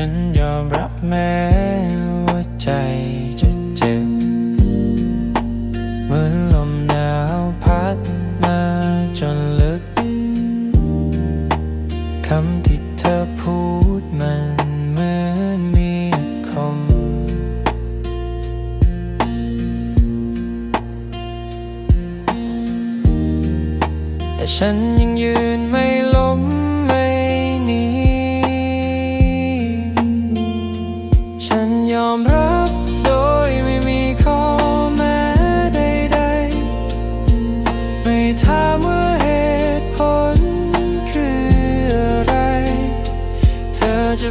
ฉันยอมรับแม้ว่าใจจะเจ็บ เหมือนลมหนาวพัดมาจนลึก คำที่เธอพูดมันเหมือนมีคม แต่ฉันยังยืน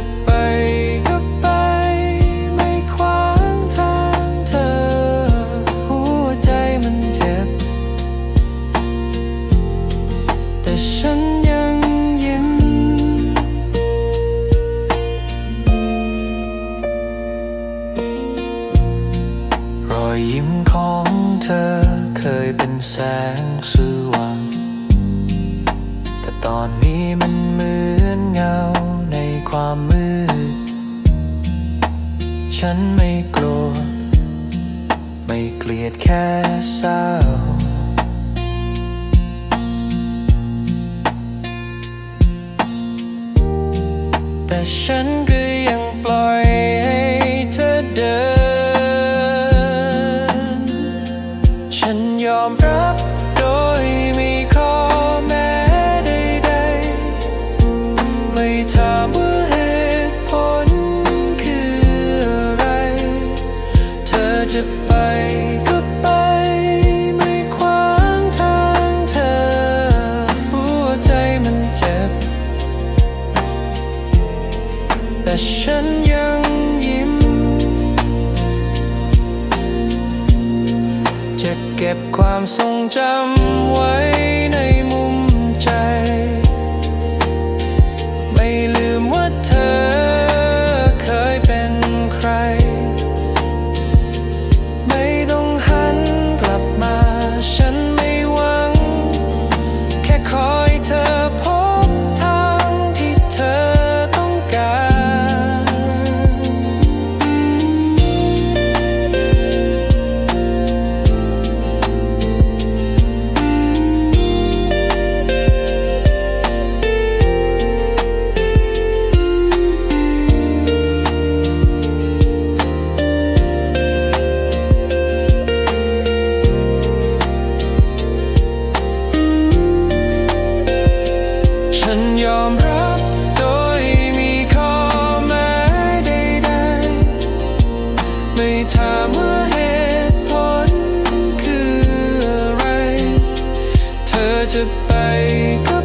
จะไปก็ไป ไม่ขวางทางเธอ หัวใจมันเจ็บ แต่ฉันยังยิ้ม รอยยิ้มของเธอเคยเป็นแสงสว่าง แต่ตอนนี้มันมือ ฉันไม่กลัว ไม่เกลียดแค่เศร้า แต่ฉันก็ยังปล่อยให้เธอเดิน ฉันยอมรับโดยไม่ขอแม้ใดๆไม่ถา ฉันยังยิ้ม จะเก็บความทรงจำไว้ใน คืออ